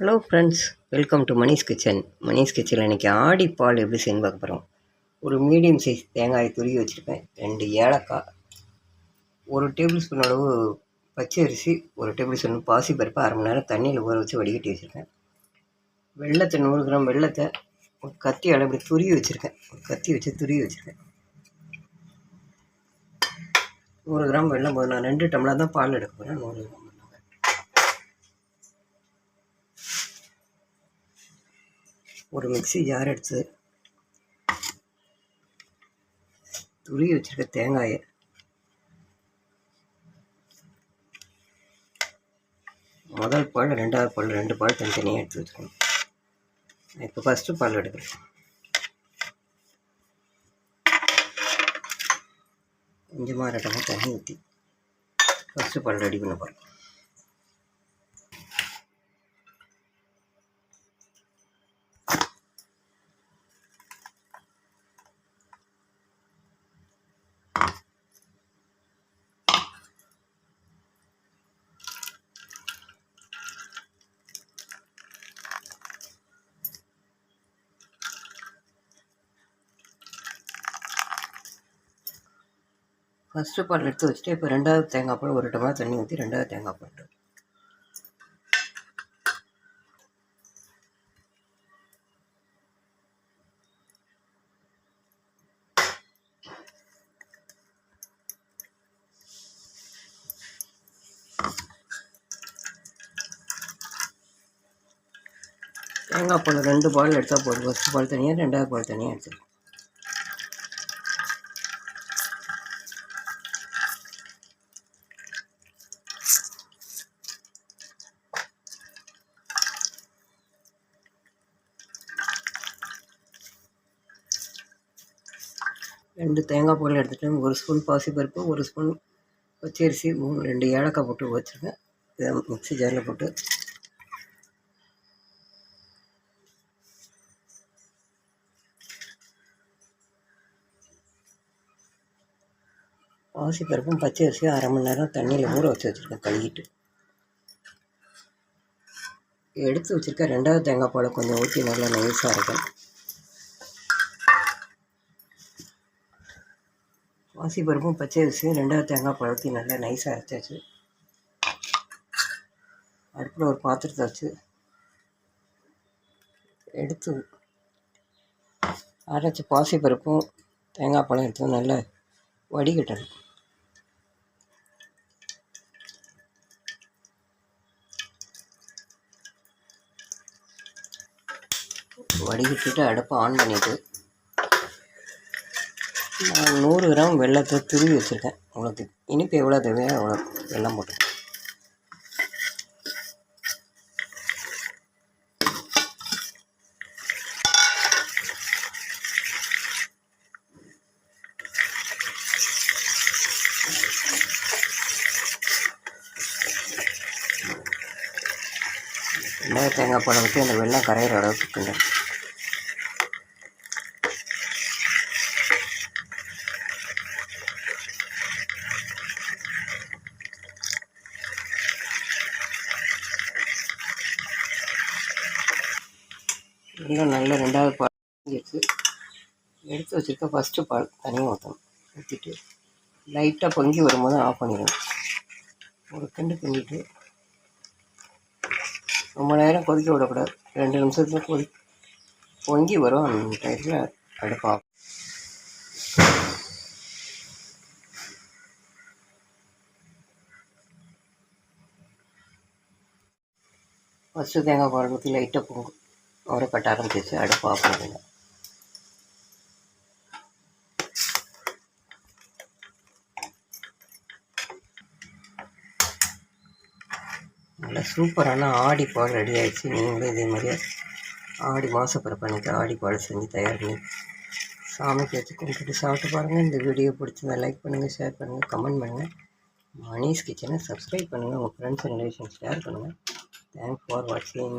Hello friends welcome to Manish kitchen Manish கிச்சனில் இன்றைக்கி ஆடி பால் எப்படி செய்யணும் பார்க்க போகிறோம் ஒரு மீடியம் சைஸ் தேங்காய் துருவி வச்சுருப்பேன். ரெண்டு ஏலக்காய் ஒரு டேபிள் ஸ்பூன் அளவு பச்சை அரிசி ஒரு டேபிள் ஸ்பூன் பாசி பருப்பு அரை மணி நேரம் தண்ணியில் ஊற வச்சு வடிகட்டி வச்சுருக்கேன் வெள்ளத்தை நூறு கிராம் வெள்ளத்தை ஒரு கத்தி இப்படி துருவி வச்சுருக்கேன். ஒரு கத்தி வச்சு துருவி வச்சுருக்கேன். நூறு கிராம் வெள்ளம் போதும் நான் ரெண்டு டம்ளர் தான் பால் எடுக்க போகிறேன் நூறு கிராம் ஒரு மிக்ஸி ஜார் எடுத்து துருவி வச்சுருக்க தேங்காயை முதல் பால் ரெண்டாவது பால் ரெண்டு பால் தனித்தனியாக எடுத்து வச்சுக்கணும் இப்போ ஃபஸ்ட்டு பால் எடுக்கிறேன். கொஞ்சமாக ரெட்டமாக தண்ணி ஊற்றி ஃபஸ்ட்டு பால் ரெடி பண்ண போகிறேன் ஃபஸ்ட்டு பால் எடுத்து வச்சுட்டு இப்போ ரெண்டாவது தேங்காய் பால் ஒரு டம்ளர் தண்ணி ஊற்றி ரெண்டாவது தேங்காய் பால் தேங்காய் பால் ரெண்டு பால் எடுத்தால் போதும். ஃபஸ்ட்டு பால் தனியாக ரெண்டாவது பால் தனியாக எடுத்துக்கலாம் ரெண்டு தேங்காய் பால் எடுத்துகிட்டு ஒரு ஸ்பூன் பாசிப்பருப்பு ஒரு ஸ்பூன் பச்சரிசி மூணு ரெண்டு ஏலக்காய் போட்டு வச்சுருக்கேன். இதை மிக்ஸி ஜாரில் போட்டு. பாசிப்பருப்பும் பச்சரிசியும் அரை மணி நேரம் தண்ணியில் ஊற வச்சு வச்சுருக்கேன் கழுவிட்டு. எடுத்து வச்சுருக்கேன் ரெண்டாவது தேங்காய் பாலை கொஞ்சம் ஊற்றி நல்லா நைஸாக இருக்கும் பாசிப்பருப்பும் பச்சை அரிசியும் ரெண்டாவது தேங்காய் பழத்தி நல்லா நைஸாக அரைச்சாச்சு. அடுப்பில் ஒரு பாத்திரத்தை வச்சு எடுத்து அரைச்சி பாசிப்பருப்பும் தேங்காய் பழம் எடுத்து நல்லா வடிகட்டணும். வடிகட்டிட்டு அடுப்பை ஆன் பண்ணிவிட்டு நான் நூறு கிராம் வெள்ளத்தை துருவி வச்சுருக்கேன். அவ்வளோக்கு இனிப்பு எவ்வளோ தேவையோ அவ்வளோ வெள்ளம் போட்டு வெங்காய தேங்காய் போட வச்சு அந்த வெள்ளம் கரையிற அளவுக்கு கிண்டணும் இன்னும் நல்ல ரெண்டாவது பால் எடுத்து எடுத்து வச்சுருக்க ஃபஸ்ட்டு பால் தனியாக ஊற்றணும் ஊற்றிட்டு லைட்டாக பொங்கி வரும்போது ஆஃப் பண்ணிடணும். ஒரு கிண்டு கிண்டிட்டு ரொம்ப நேரம் கொதிக்க விடக்கூடாது. ரெண்டு நிமிஷத்துல கொதி பொங்கி வரும். அந்த டயத்தில் அடுப்பாகும் ஃபஸ்ட்டு தேங்காய் பால் ஊற்றி லைட்டாக பொங்கும். அவரை கட்டாரம் ஆரம்பிச்சிச்சு அடுப்பு ஆஃப் பண்ணிடுங்க நல்லா சூப்பரான ஆடி பால் ரெடி ஆகிடுச்சு நீங்களும் இதே மாதிரியே ஆடி மாதப்பிறப்பு அன்றைக்கி ஆடி பால் செஞ்சு தயார் பண்ணி சாமிக்கு வச்சு கும்பிட்டு சாப்பிட்டு பாருங்கள் இந்த வீடியோ பிடிச்சிருந்தா லைக் பண்ணுங்கள் ஷேர் பண்ணுங்கள் கமெண்ட் பண்ணுங்கள் மணிஷ் கிச்சனை சப்ஸ்கிரைப் பண்ணுங்கள் உங்கள் ஃப்ரெண்ட்ஸ் அண்ட் ரிலேஷன் ஷேர் பண்ணுங்கள் தேங்க்ஸ் ஃபார் வாட்சிங்